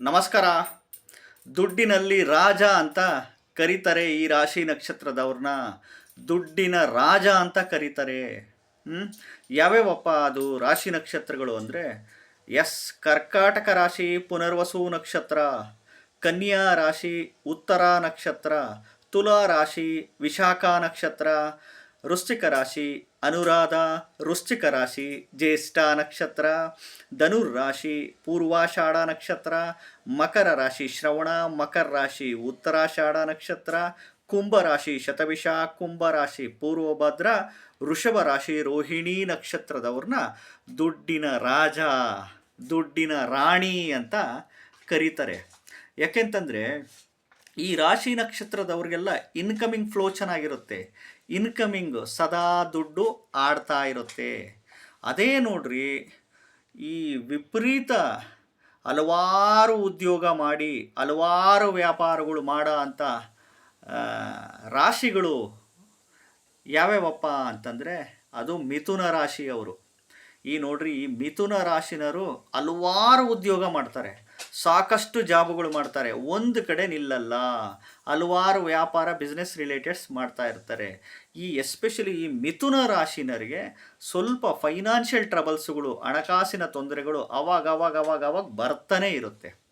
ನಮಸ್ಕಾರ. ದುಡ್ಡಿನಲ್ಲಿ ರಾಜ ಅಂತ ಕರೀತಾರೆ ಈ ರಾಶಿ ನಕ್ಷತ್ರದವ್ರನ್ನ. ದುಡ್ಡಿನ ರಾಜ ಅಂತ ಕರೀತಾರೆ. ಹ್ಞೂ ಯಾವ್ಯಾವಪ್ಪ ಅದು ರಾಶಿ ನಕ್ಷತ್ರಗಳು ಅಂದರೆ? ಎಸ್, ಕರ್ಕಾಟಕ ರಾಶಿ, ಪುನರ್ವಸು ನಕ್ಷತ್ರ, ಕನ್ಯಾ ರಾಶಿ, ಉತ್ತರ ನಕ್ಷತ್ರ, ತುಲಾ ರಾಶಿ, ವಿಶಾಖ ನಕ್ಷತ್ರ ವೃಶ್ಚಿಕ ರಾಶಿ ಅನುರಾಧ ವೃಶ್ಚಿಕ ರಾಶಿ ಜ್ಯೇಷ್ಠ ನಕ್ಷತ್ರ ಧನುರ್ ರಾಶಿ ಪೂರ್ವಾಷಾಢ ನಕ್ಷತ್ರ ಮಕರ ರಾಶಿ ಶ್ರವಣ ಮಕರ ರಾಶಿ ಉತ್ತರಾಷಾಢ ನಕ್ಷತ್ರ ಕುಂಭ ರಾಶಿ ಶತವಿಷ ಕುಂಭ ರಾಶಿ ಪೂರ್ವಭದ್ರ ವೃಷಭ ರಾಶಿ ರೋಹಿಣಿ ನಕ್ಷತ್ರದವ್ರನ್ನ ದುಡ್ಡಿನ ರಾಜ, ದುಡ್ಡಿನ ರಾಣಿ ಅಂತ ಕರೀತಾರೆ. ಯಾಕೆಂತಂದರೆ ಈ ರಾಶಿ ನಕ್ಷತ್ರದವ್ರಿಗೆಲ್ಲ ಇನ್ಕಮಿಂಗ್ ಫ್ಲೋ ಚೆನ್ನಾಗಿರುತ್ತೆ. ಇನ್ಕಮಿಂಗ್ ಸದಾ ದುಡ್ಡು ಆಡ್ತಾ ಇರುತ್ತೆ. ಅದೇ ನೋಡ್ರಿ, ಈ ವಿಪರೀತ ಹಲವಾರು ಉದ್ಯೋಗ ಮಾಡಿ, ಹಲವಾರು ವ್ಯಾಪಾರಗಳು ಮಾಡೋ ಅಂಥ ರಾಶಿಗಳು ಯಾವ್ಯಾವಪ್ಪ ಅಂತಂದರೆ ಅದು ಮಿಥುನ ರಾಶಿಯವರು. ಈ ನೋಡ್ರಿ, ಈ ಮಿಥುನ ರಾಶಿನರು ಹಲವಾರು ಉದ್ಯೋಗ ಮಾಡ್ತಾರೆ. ಸಾಕಷ್ಟು ಜಾಬುಗಳು ಮಾಡ್ತಾರೆ. ಒಂದು ಕಡೆ ನಿಲ್ಲಲ್ಲ. ಹಲವಾರು ವ್ಯಾಪಾರ ಬಿಸ್ನೆಸ್ ರಿಲೇಟೆಡ್ಸ್ ಮಾಡ್ತಾ ಇರ್ತಾರೆ. ಈ ಎಸ್ಪೆಷಲಿ ಈ ಮಿಥುನ ರಾಶಿನರಿಗೆ ಸ್ವಲ್ಪ ಫೈನಾನ್ಷಿಯಲ್ ಟ್ರಬಲ್ಸ್ಗಳು ಹಣಕಾಸಿನ ತೊಂದರೆಗಳು ಅವಾಗ ಅವಾಗ ಅವಾಗ ಅವಾಗ ಬರ್ತಾನೆ ಇರುತ್ತೆ.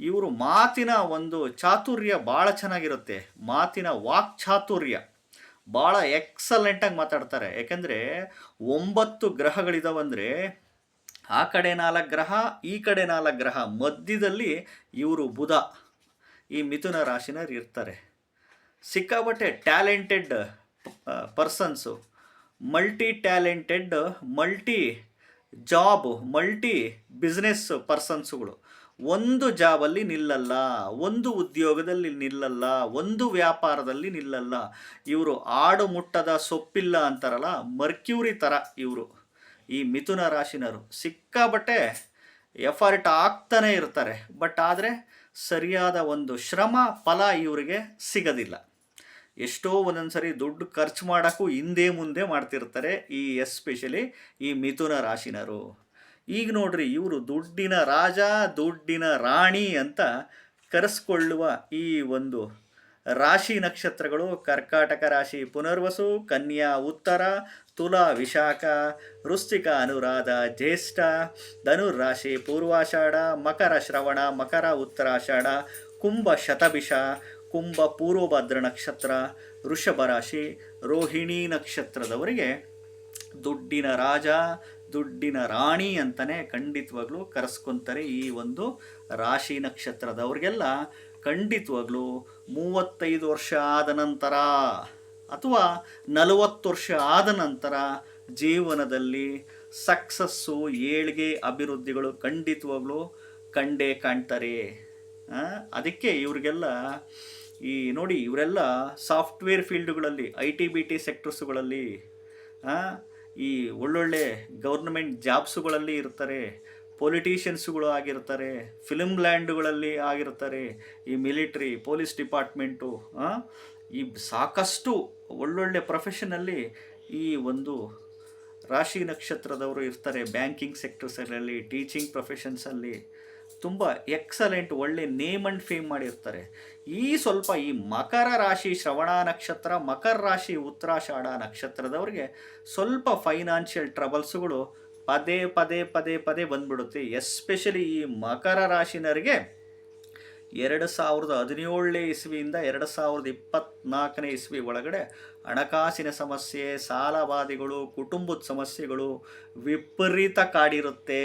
ಇವರು ಮಾತಿನ ಒಂದು ಚಾತುರ್ಯ ಭಾಳ ಚೆನ್ನಾಗಿರುತ್ತೆ. ಮಾತಿನ ವಾಕ್ ಚಾತುರ್ಯ ಭಾಳ ಎಕ್ಸಲೆಂಟಾಗಿ ಮಾತಾಡ್ತಾರೆ. ಯಾಕೆಂದರೆ ಒಂಬತ್ತು ಗ್ರಹಗಳಿದಾವಂದರೆ ಆ ಕಡೆ ನಾಲ್ಕು ಗ್ರಹ, ಈ ಕಡೆ ನಾಲ್ಕು ಗ್ರಹ. ಮಧ್ಯದಲ್ಲಿ ಇವರು ಬುಧ, ಈ ಮಿಥುನ ರಾಶಿನವ್ರು ಇರ್ತಾರೆ. ಸಿಕ್ಕಾಬಟ್ಟೆ talented persons. Multi talented multi job multi business ಪರ್ಸನ್ಸುಗಳು. ಒಂದು ಜಾಬಲ್ಲಿ ನಿಲ್ಲಲ್ಲ, ಒಂದು ಉದ್ಯೋಗದಲ್ಲಿ ನಿಲ್ಲಲ್ಲ, ಒಂದು ವ್ಯಾಪಾರದಲ್ಲಿ ನಿಲ್ಲಲ್ಲ. ಇವರು ಆಡು ಮುಟ್ಟದ ಸೊಪ್ಪಿಲ್ಲ ಅಂತಾರಲ್ಲ, ಮರ್ಕ್ಯೂರಿ ಥರ ಇವರು. ಈ ಮಿಥುನ ರಾಶಿನರು ಸಿಕ್ಕಾಬಟ್ಟೆ ಎಫರ್ಟ್ ಆಗ್ತಾನೆ ಇರ್ತಾರೆ. ಬಟ್ ಆದರೆ ಸರಿಯಾದ ಒಂದು ಶ್ರಮ, ಫಲ ಇವರಿಗೆ ಸಿಗೋದಿಲ್ಲ. ಎಷ್ಟೋ ಒಂದೊಂದು ಸರಿ ದುಡ್ಡು ಖರ್ಚು ಮಾಡೋಕ್ಕೂ ಹಿಂದೆ ಮುಂದೆ ಮಾಡ್ತಿರ್ತಾರೆ ಈ ಎಸ್ಪೆಷಲಿ ಈ ಮಿಥುನ ರಾಶಿನರು. ಈಗ ನೋಡ್ರಿ, ಇವರು ದುಡ್ಡಿನ ರಾಜ, ದುಡ್ಡಿನ ರಾಣಿ ಅಂತ ಕರೆಸ್ಕೊಳ್ಳುವ ಈ ಒಂದು ರಾಶಿ ನಕ್ಷತ್ರಗಳು ಕರ್ಕಾಟಕ ರಾಶಿ ಪುನರ್ವಸು, ಕನ್ಯಾ ಉತ್ತರ, ತುಲಾ ವಿಶಾಖ, ವೃಶ್ಚಿಕ ಅನುರಾಧ ಜ್ಯೇಷ್ಠ ಧನುರಾಶಿ ರಾಶಿ ಪೂರ್ವಾಷಾಢ, ಮಕರ ಶ್ರವಣ, ಮಕರ ಉತ್ತರಾಷಾಢ, ಕುಂಭ ಶತಭಿಷ, ಕುಂಭ ಪೂರ್ವಭದ್ರ ನಕ್ಷತ್ರ, ವೃಷಭ ರಾಶಿ, ರೋಹಿಣಿ ನಕ್ಷತ್ರದವರಿಗೆ ದುಡ್ಡಿನ ರಾಜ ದುಡ್ಡಿನ ರಾಣಿ ಅಂತಲೇ ಖಂಡಿತವಾಗ್ಲೂ ಕರೆಸ್ಕೊತಾರೆ ಈ ಒಂದು ರಾಶಿ ನಕ್ಷತ್ರದವ್ರಿಗೆಲ್ಲ. ಖಂಡಿತವಾಗ್ಲೂ ಮೂವತ್ತೈದು ವರ್ಷ ಆದ ನಂತರ ಅಥವಾ ನಲವತ್ತು ವರ್ಷ ಆದ ನಂತರ ಜೀವನದಲ್ಲಿ ಸಕ್ಸಸ್ಸು, ಏಳಿಗೆ ಅಭಿವೃದ್ಧಿಗಳು ಖಂಡಿತವಾಗ್ಲೂ ಕಂಡೇ ಕಾಣ್ತಾರೆ. ಅದಕ್ಕೆ ಇವ್ರಿಗೆಲ್ಲ ಈ ನೋಡಿ ಇವರೆಲ್ಲ ಸಾಫ್ಟ್ವೇರ್ ಫೀಲ್ಡ್ಗಳಲ್ಲಿ, ಐ ಟಿ, ಬಿ, ಟಿ ಸೆಕ್ಟರ್ಸ್ಗಳಲ್ಲಿ ಈ ಒಳ್ಳೊಳ್ಳೆ ಗೌರ್ನಮೆಂಟ್ ಜಾಬ್ಸುಗಳಲ್ಲಿ ಇರ್ತಾರೆ ಪೊಲಿಟಿಷಿಯನ್ಸ್ಗಳು ಆಗಿರ್ತಾರೆ ಫಿಲ್ಮ್ ಲ್ಯಾಂಡ್ಗಳಲ್ಲಿ ಆಗಿರ್ತಾರೆ, ಈ ಮಿಲಿಟ್ರಿ ಪೊಲೀಸ್ ಡಿಪಾರ್ಟ್ಮೆಂಟು ಈ ಸಾಕಷ್ಟು ಒಳ್ಳೊಳ್ಳೆ ಪ್ರೊಫೆಷನಲ್ಲಿ ಈ ಒಂದು ರಾಶಿ ನಕ್ಷತ್ರದವರು ಇರ್ತಾರೆ. ಬ್ಯಾಂಕಿಂಗ್ ಸೆಕ್ಟರ್ಸಲ್ಲಿ ಟೀಚಿಂಗ್ ಪ್ರೊಫೆಷನ್ಸಲ್ಲಿ ತುಂಬ ಎಕ್ಸಲೆಂಟ್ ಒಳ್ಳೆ ನೇಮ್ ಅಂಡ್ ಫೇಮ್ ಮಾಡಿರ್ತಾರೆ. ಈ ಸ್ವಲ್ಪ ಈ ಮಕರ ರಾಶಿ, ಶ್ರವಣ ನಕ್ಷತ್ರ, ಮಕರ ರಾಶಿ ಉತ್ತರಾಷಾಢ ನಕ್ಷತ್ರದವ್ರಿಗೆ ಸ್ವಲ್ಪ ಫೈನಾನ್ಷಿಯಲ್ ಟ್ರಬಲ್ಸ್ಗಳು ಪದೇ ಪದೇ ಪದೇ ಪದೇ ಬಂದ್ಬಿಡುತ್ತೆ. ಎಸ್ಪೆಷಲಿ ಈ ಮಕರ ರಾಶಿನರಿಗೆ ಎರಡು ಸಾವಿರದ ಹದಿನೇಳನೇ ಇಸ್ವಿಯಿಂದ ಎರಡು ಸಾವಿರದ ಇಪ್ಪತ್ತ್ನಾಲ್ಕನೇ ಇಸ್ವಿ ಒಳಗಡೆ ಹಣಕಾಸಿನ ಸಮಸ್ಯೆ ಸಾಲಬಾಧೆಗಳು ಕುಟುಂಬದ ಸಮಸ್ಯೆಗಳು ವಿಪರೀತ ಕಾಡಿರುತ್ತೆ.